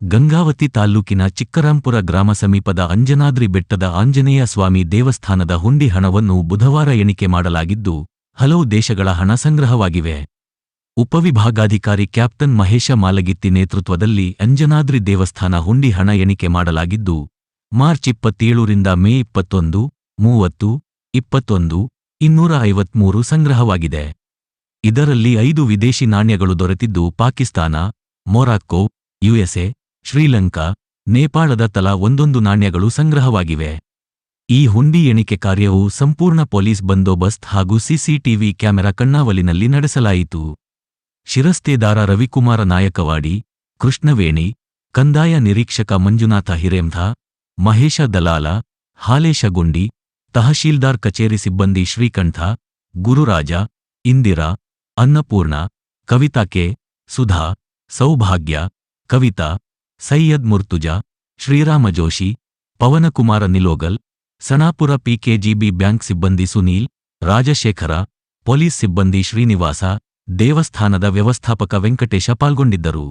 ಗಂಗಾವತಿ ತಾಲ್ಲೂಕಿನ ಚಿಕ್ಕರಾಂಪುರ ಗ್ರಾಮ ಸಮೀಪದ ಅಂಜನಾದ್ರಿ ಬೆಟ್ಟದ ಆಂಜನೇಯ ಸ್ವಾಮಿ ದೇವಸ್ಥಾನದ ಹುಂಡಿ ಹಣವನ್ನು ಬುಧವಾರ ಎಣಿಕೆ ಮಾಡಲಾಗಿದ್ದು, ಹಲವು ದೇಶಗಳ ಹಣ ಸಂಗ್ರಹವಾಗಿವೆ. ಉಪವಿಭಾಗಾಧಿಕಾರಿ ಕ್ಯಾಪ್ಟನ್ ಮಹೇಶ ಮಾಲಗಿತ್ತಿ ನೇತೃತ್ವದಲ್ಲಿ ಅಂಜನಾದ್ರಿ ದೇವಸ್ಥಾನ ಹುಂಡಿ ಹಣ ಎಣಿಕೆ ಮಾಡಲಾಗಿದ್ದು, ಮಾರ್ಚ್ ಇಪ್ಪತ್ತೇಳರಿಂದ ಮೇ ಇಪ್ಪತ್ತೊಂದು, ಮೂವತ್ತು, ಇಪ್ಪತ್ತೊಂದು, ಇನ್ನೂರ ಐವತ್ಮೂರು ಸಂಗ್ರಹವಾಗಿದೆ. ಇದರಲ್ಲಿ ಐದು ವಿದೇಶಿ ನಾಣ್ಯಗಳು ದೊರೆತಿದ್ದು, ಪಾಕಿಸ್ತಾನ, ಮೊರಾಕ್ಕೋ, ಯುಎಸ್ಎ ಶ್ರೀಲಂಕಾ, ನೇಪಾಳದ ತಲಾ ಒಂದೊಂದು ನಾಣ್ಯಗಳು ಸಂಗ್ರಹವಾಗಿವೆ. ಈ ಹುಂಡಿ ಎಣಿಕೆ ಕಾರ್ಯವು ಸಂಪೂರ್ಣ ಪೊಲೀಸ್ ಬಂದೋಬಸ್ತ್ ಹಾಗೂ ಸಿಸಿಟಿವಿ ಕ್ಯಾಮೆರಾ ಕಣ್ಣಾವಲಿನಲ್ಲಿ ನಡೆಸಲಾಯಿತು. ಶಿರಸ್ತೇದಾರ ರವಿಕುಮಾರ ನಾಯಕವಾಡಿ, ಕೃಷ್ಣವೇಣಿ, ಕಂದಾಯ ನಿರೀಕ್ಷಕ ಮಂಜುನಾಥ ಹಿರೇಂಧ ಮಹೇಶ ದಲಾಲ, ಹಾಲೇಶ ಗುಂಡಿ, ತಹಶೀಲ್ದಾರ್ ಕಚೇರಿ ಸಿಬ್ಬಂದಿ Srikantha, Gururaja, Indira, Annapurna, Kavitha K, Sudha, Saubhagya, Kavitha Syed Murtuza, Shrirama Joshi, Pavanakumara Nilogal Sanapura PKGB bank ಸಿಬ್ಬಂದಿ ಸುನೀಲ್, ರಾಜಶೇಖರ, ಪೊಲೀಸ್ ಸಿಬ್ಬಂದಿ ಶ್ರೀನಿವಾಸ, ದೇವಸ್ಥಾನದ ವ್ಯವಸ್ಥಾಪಕ ವೆಂಕಟೇಶ ಪಾಲ್ಗೊಂಡಿದ್ದರು.